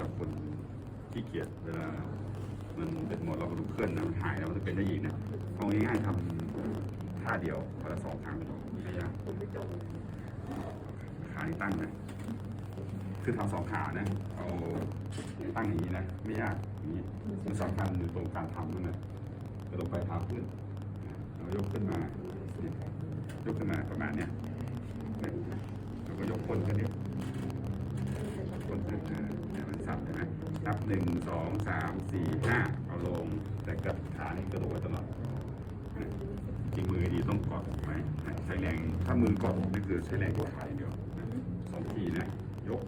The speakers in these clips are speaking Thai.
หรับคนขี้เกียจเวลา มันเป็นหมดเราก็ลุกเคลื่อนนะมันหายแล้วมันจะเป็นได้อีกนะเอาง่ายๆทำท่าเดียววันละสองครั้งไม่ยากขาตั้งนะคือทำสองขานะ เอาตั้งอย่างนี้นะ ไม่ยากอย่างนี้มันสำคัญอยู่ตรงการทำนั่นแหละกระดกไปเท้าขึ้นเรายกขึ้นมายกขึ้นมาประมาณเนี้ยแล้วก็ยกคนขึ้นเนี่ยคนขึ้ นี่ยมันสับใช่ไหมนับหนึ่งสองสามสี่ห้าเอาลง แต่กับขานี่กระโดดไว้ตลอดเนี่ยจริงมือดีต้องกดไหมใช้แรงถ้ามือกดนี่คือใช้แรงกดขาอย่างเดียวนะสองทีนะ ยก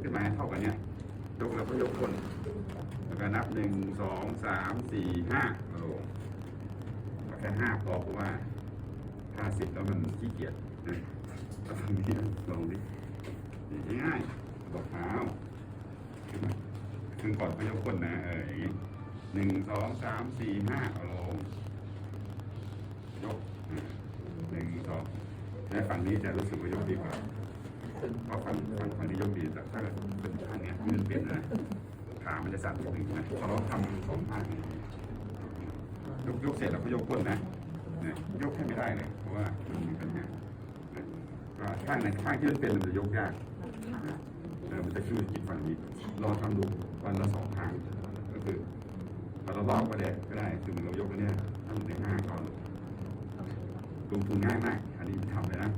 ขึ้นมาให้เท่ากันเนี่ยยกแล้วก็ยกคนแล้วก็นับหนึ่งสองสามสี่ห้ามาลงเอาแค่ห้าพอเพราะว่าห้าสิบแล้วมันขี้เกียจนะก็ทำนี้ลองดินี่ง่ายๆตบเท้าขึ้นมา ขึ้นก่อนก็ยกคนนะเอออย่างนี้หนึ่งสองสามสี่ห้าเอาลงยกหนึ่งสองในฝั่งนี้จะรู้สึกว่ายกดีกว่าเพราะฝั่งฝั่งฝั่งนี้ยกดีแต่ถ้าเกิดเป็นทางเนี้ยมันเปลี่ยนนะขามันจะสั่นนิดนึงนะพอเราทำสองข้างยกยกเสร็จเราก็ยกก้นนะเนี่ยยกแค่ไม่ได้เลยเพราะว่ามันมีปัญหานะก็ข้างไหนข้างที่มันเป็นมันจะยกยาก นะมันจะช่วยจิตฝั่งนี้ลองทำดูวันละสองครั้งก็คือวันละรอบก็ได้ก็ได้คือมันเรายกเนี้ยทำในห้าก่อนลงทุนง่ายมากอันนี้ทำเลยนะ